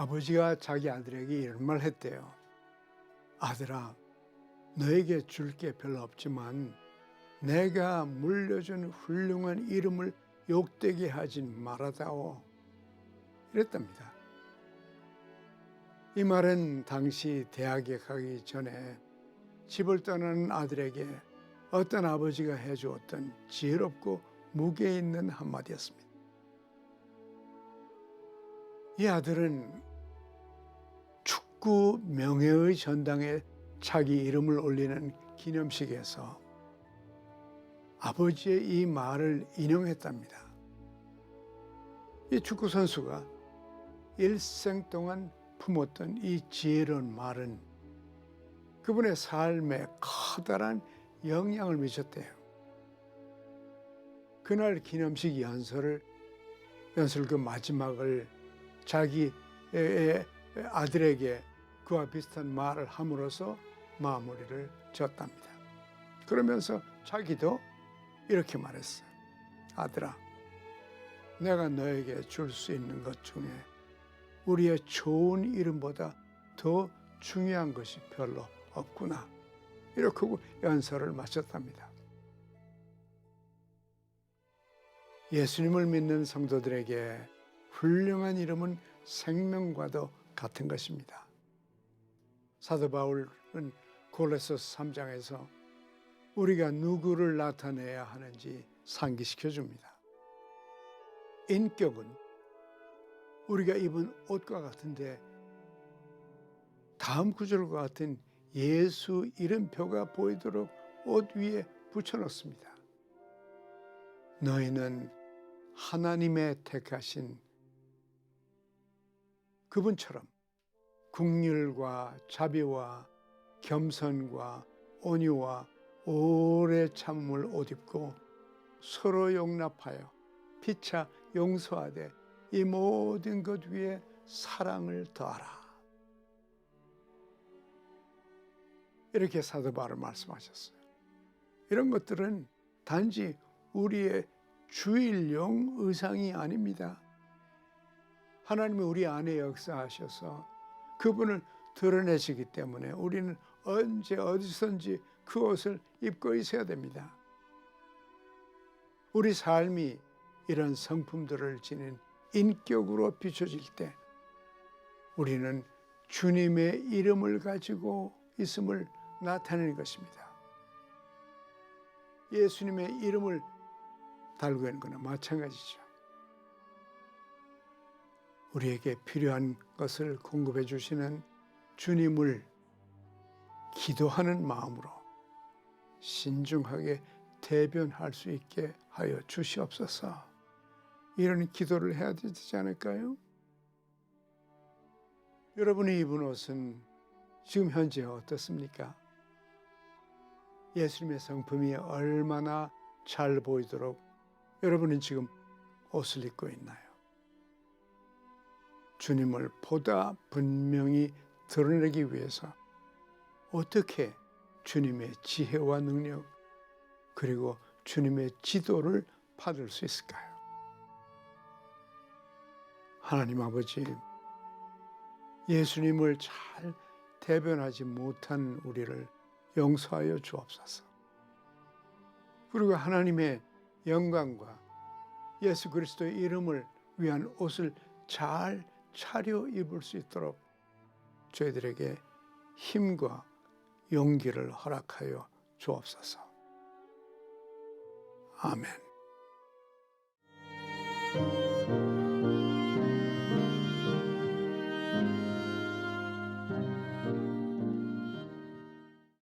아버지가 자기 아들에게 이런 말 했대요. 아들아, 너에게 줄 게 별로 없지만 내가 물려준 훌륭한 이름을 욕되게 하진 말아다오. 이랬답니다. 이 말은 당시 대학에 가기 전에 집을 떠나는 아들에게 어떤 아버지가 해주었던 지혜롭고 무게 있는 한마디였습니다. 이 아들은 축구 명예의 전당에 자기 이름을 올리는 기념식에서 아버지의 이 말을 인용했답니다. 이 축구 선수가 일생 동안 품었던 이 지혜로운 말은 그분의 삶에 커다란 영향을 미쳤대요. 그날 기념식 연설을 연설 그 마지막을 자기 아들에게 그와 비슷한 말을 함으로써 마무리를 지었답니다. 그러면서 자기도 이렇게 말했어요. 아들아, 내가 너에게 줄 수 있는 것 중에 우리의 좋은 이름보다 더 중요한 것이 별로 없구나. 이렇게 연설을 마쳤답니다. 예수님을 믿는 성도들에게 훌륭한 이름은 생명과도 같은 것입니다. 사도 바울은 골로새서 3장에서 우리가 누구를 나타내야 하는지 상기시켜 줍니다. 인격은 우리가 입은 옷과 같은데 다음 구절과 같은 예수 이름표가 보이도록 옷 위에 붙여놓습니다. 너희는 하나님의 택하신 그분처럼 국률과 자비와 겸손과 온유와 오래 참음을 옷 입고 서로 용납하여 피차 용서하되 이 모든 것 위에 사랑을 더하라. 이렇게 사도 바울 말씀하셨어요. 이런 것들은 단지 우리의 주일용 의상이 아닙니다. 하나님이 우리 안에 역사하셔서 그분을 드러내시기 때문에 우리는 언제 어디선지 그 옷을 입고 있어야 됩니다. 우리 삶이 이런 성품들을 지닌 인격으로 비춰질 때 우리는 주님의 이름을 가지고 있음을 나타내는 것입니다. 예수님의 이름을 달고 있는 거나 마찬가지죠. 우리에게 필요한 것을 공급해 주시는 주님을 기도하는 마음으로 신중하게 대변할 수 있게 하여 주시옵소서. 이런 기도를 해야 되지 않을까요? 여러분이 입은 옷은 지금 현재 어떻습니까? 예수님의 성품이 얼마나 잘 보이도록 여러분은 지금 옷을 입고 있나요? 주님을 보다 분명히 드러내기 위해서 어떻게 주님의 지혜와 능력 그리고 주님의 지도를 받을 수 있을까요? 하나님 아버지, 예수님을 잘 대변하지 못한 우리를 용서하여 주옵소서. 그리고 하나님의 영광과 예수 그리스도의 이름을 위한 옷을 잘 차려 입을 수 있도록 저희들에게 힘과 용기를 허락하여 주옵소서. 아멘.